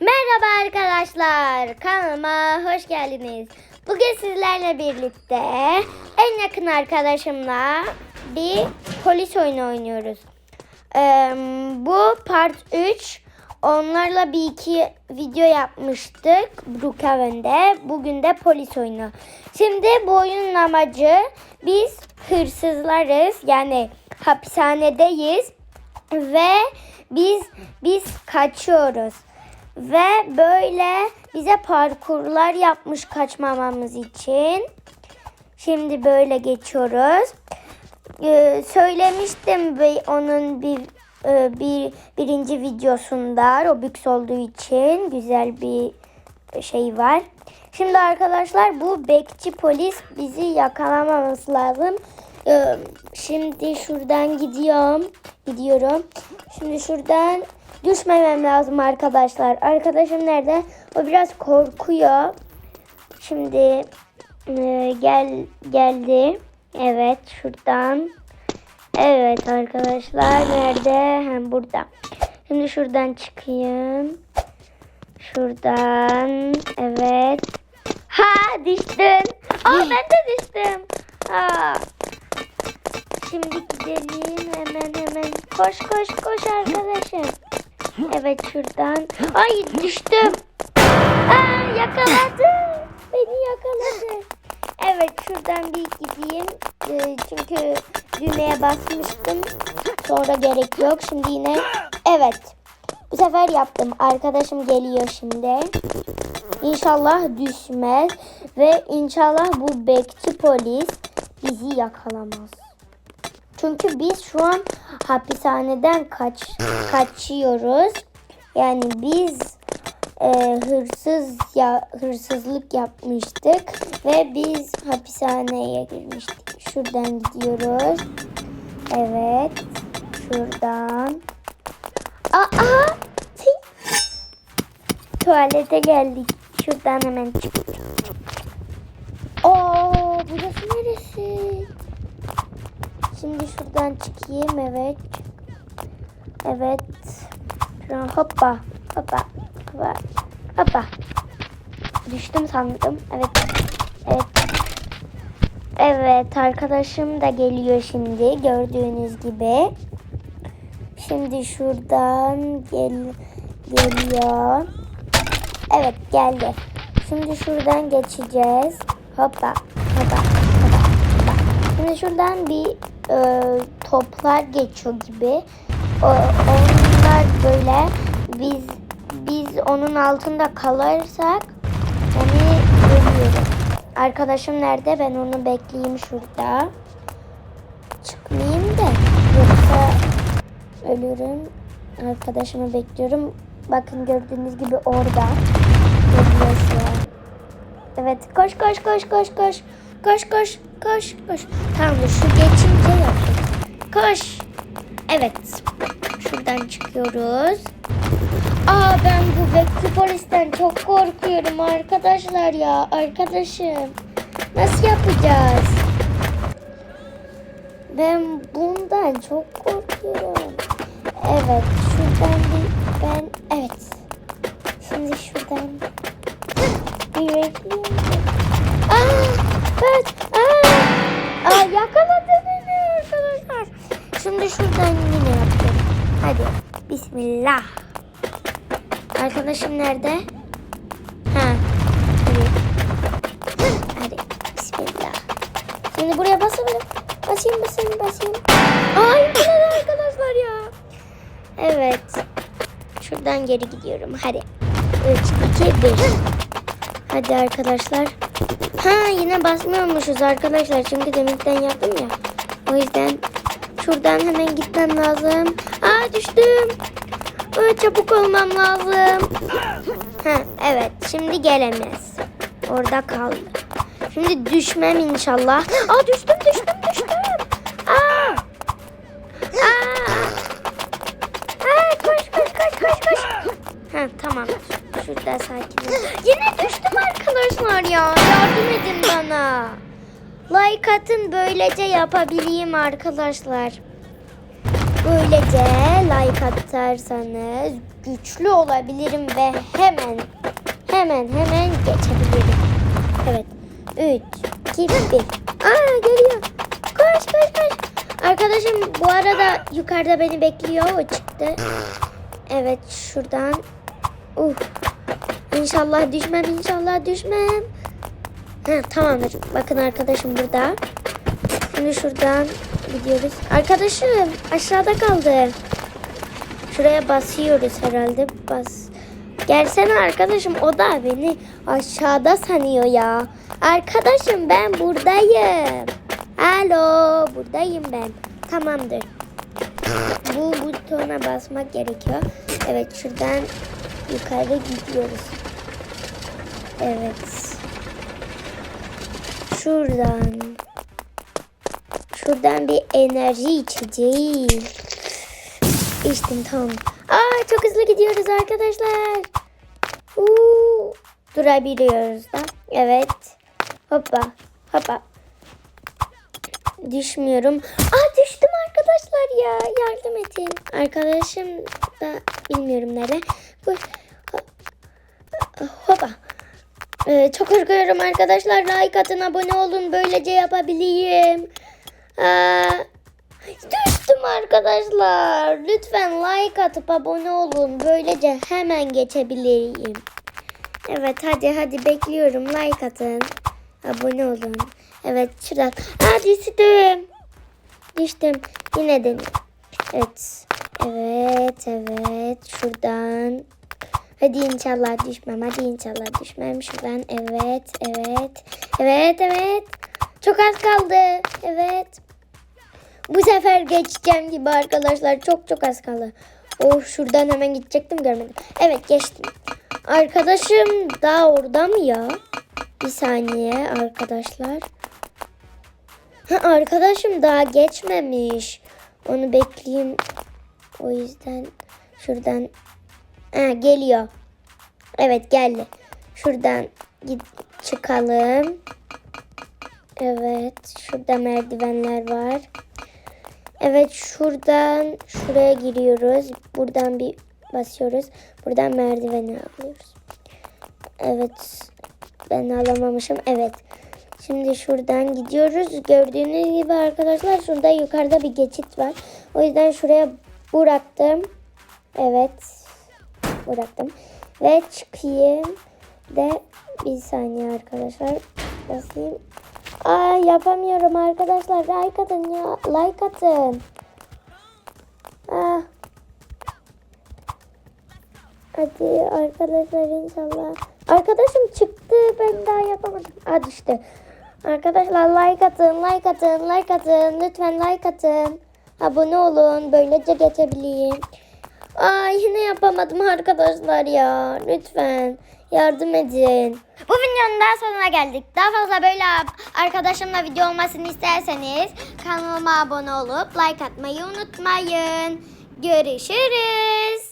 Merhaba arkadaşlar. Kanalıma hoş geldiniz. Bugün sizlerle birlikte en yakın arkadaşımla bir polis oyunu oynuyoruz. Ee, bu part 3. Onlarla bir iki video yapmıştık Brookhaven'de. Bugün de polis oyunu. Şimdi bu oyunun amacı biz hırsızlarız. Yani hapishanedeyiz ve biz biz kaçıyoruz. Ve böyle bize parkurlar yapmış kaçmamamız için. Şimdi böyle geçiyoruz. Ee, söylemiştim onun bir e, bir birinci videosunda Robux olduğu için güzel bir şey var. Şimdi arkadaşlar bu bekçi polis bizi yakalamaması lazım. Ee, şimdi şuradan gidiyorum. Gidiyorum. Şimdi şuradan düşmemem lazım arkadaşlar. Arkadaşım nerede? O biraz korkuyor. Şimdi e, gel geldi. Evet şuradan. Evet arkadaşlar nerede? Hem burada. Şimdi şuradan çıkayım. Şuradan. Evet. Ha düştün. Aa ben de düştüm. Ha. Şimdi gidelim hemen hemen. Koş koş koş arkadaşım. Evet şuradan. Ay düştüm. Aa yakaladı. Beni yakaladı. Evet şuradan bir gideyim. Ee, çünkü düğmeye basmıştım. Sonra gerek yok. Şimdi yine evet. Bu sefer yaptım. Arkadaşım geliyor şimdi. İnşallah düşmez ve inşallah bu bekçi polis bizi yakalamaz. Çünkü biz şu an hapishaneden kaç kaçıyoruz. Yani biz e, hırsız ya hırsızlık yapmıştık ve biz hapishaneye girmiştik. Şuradan gidiyoruz. Evet. Şuradan. Aa! Tuvalete geldik. Şuradan hemen çık. Oo, burası neresi? Şimdi şuradan çıkayım. Evet. Evet. Şuradan hoppa. Hoppa. Hoppa. Hoppa. Düştüm sandım. Evet. Evet. Evet arkadaşım da geliyor şimdi gördüğünüz gibi. Şimdi şuradan gel geliyor. Evet geldi. Şimdi şuradan geçeceğiz. Hoppa hoppa hoppa hoppa. Şimdi şuradan bir e, toplar geçiyor gibi. O, onlar böyle biz biz onun altında kalırsak onu ölüyoruz. Arkadaşım nerede? Ben onu bekleyeyim şurada. Çıkmayayım da yoksa ölürüm. Arkadaşımı bekliyorum. Bakın gördüğünüz gibi orada. An. Evet koş koş koş koş koş. Koş koş koş koş. Tamam şu geçince yapayım. Koş. Evet. Şuradan çıkıyoruz. Aa ben bu bekçi polisten çok korkuyorum arkadaşlar ya. Arkadaşım. Nasıl yapacağız? Ben bundan çok korkuyorum. Evet şuradan bir ben evet. Şimdi şuradan bir bekleyeyim. Aa, evet. Aa, aa, yakaladı beni arkadaşlar. Şimdi şuradan yine yapıyorum. Hadi. Bismillah. Arkadaşım nerede? Ha. Hadi. Hadi. Bismillah. Şimdi buraya basalım. Basayım basayım basayım. Ay ne arkadaşlar ya. Evet. Şuradan geri gidiyorum. Hadi. 3, 2, 1. Hadi arkadaşlar. Ha yine basmıyormuşuz arkadaşlar. Çünkü deminten yaptım ya. O yüzden şuradan hemen gitmem lazım. Aa düştüm. Aa, çabuk olmam lazım. Ha evet. Şimdi gelemez. Orada kaldı. Şimdi düşmem inşallah. Aa düştüm düştüm düştüm. Aa. Aa. Aa koş koş koş koş koş. Ha tamam. Şurada sakin ol. Yine düştüm arkadaşlar ya. Yardım edin bana. Like atın böylece yapabileyim arkadaşlar. Böylece like atarsanız güçlü olabilirim ve hemen hemen hemen geçebilirim. Evet. 3, 2, 1. Aa geliyor. Koş koş koş. Arkadaşım bu arada yukarıda beni bekliyor. O çıktı. Evet şuradan. Uh. İnşallah düşmem inşallah düşmem. Ha, tamamdır. Bakın arkadaşım burada. Şimdi şuradan gidiyoruz. Arkadaşım aşağıda kaldı. Şuraya basıyoruz herhalde. Bas. Gelsene arkadaşım o da beni aşağıda sanıyor ya. Arkadaşım ben buradayım. Alo buradayım ben. Tamamdır. Bu butona basmak gerekiyor. Evet şuradan yukarı gidiyoruz. Evet. Şuradan. Şuradan bir enerji içeceği. İçtim tamam. Aa çok hızlı gidiyoruz arkadaşlar. Uuu. Durabiliyoruz da. Evet. Hoppa. Hoppa. Düşmüyorum. Aa düştüm arkadaşlar ya. Yardım edin. Arkadaşım da bilmiyorum nerede. Koş. Hoppa. Ee, çok korkuyorum arkadaşlar. Like atın, abone olun. Böylece yapabileyim. Aa, düştüm arkadaşlar. Lütfen like atıp abone olun. Böylece hemen geçebileyim. Evet hadi hadi bekliyorum. Like atın. Abone olun. Evet şuradan. Aa düştüm. Düştüm. Yine denedim. Evet. Evet evet. Şuradan. Hadi inşallah düşmem. Hadi inşallah düşmem. Şuradan. Evet. Evet. Evet. Evet. Çok az kaldı. Evet. Bu sefer geçeceğim gibi arkadaşlar. Çok çok az kaldı. Oh şuradan hemen gidecektim görmedim. Evet geçtim. Arkadaşım daha orada mı ya? Bir saniye arkadaşlar. Ha, arkadaşım daha geçmemiş. Onu bekleyeyim. O yüzden şuradan ha, geliyor. Evet geldi. Şuradan git çıkalım. Evet. Şurada merdivenler var. Evet şuradan şuraya giriyoruz. Buradan bir basıyoruz. Buradan merdiveni alıyoruz. Evet. Ben alamamışım. Evet. Şimdi şuradan gidiyoruz. Gördüğünüz gibi arkadaşlar şurada yukarıda bir geçit var. O yüzden şuraya bıraktım. Evet. Bıraktım. Ve çıkayım. De bir saniye arkadaşlar. Basayım. Aa yapamıyorum arkadaşlar. Like atın ya. Like atın. Ah. Hadi arkadaşlar inşallah. Arkadaşım çıktı. Ben daha yapamadım. Aa düştü. Arkadaşlar like atın, like atın, like atın. Lütfen like atın. Abone olun. Böylece geçebileyim. Aa yine yapamadım arkadaşlar ya. Lütfen yardım edin. Bu videonun daha sonuna geldik. Daha fazla böyle arkadaşımla video olmasını isterseniz kanalıma abone olup like atmayı unutmayın. Görüşürüz.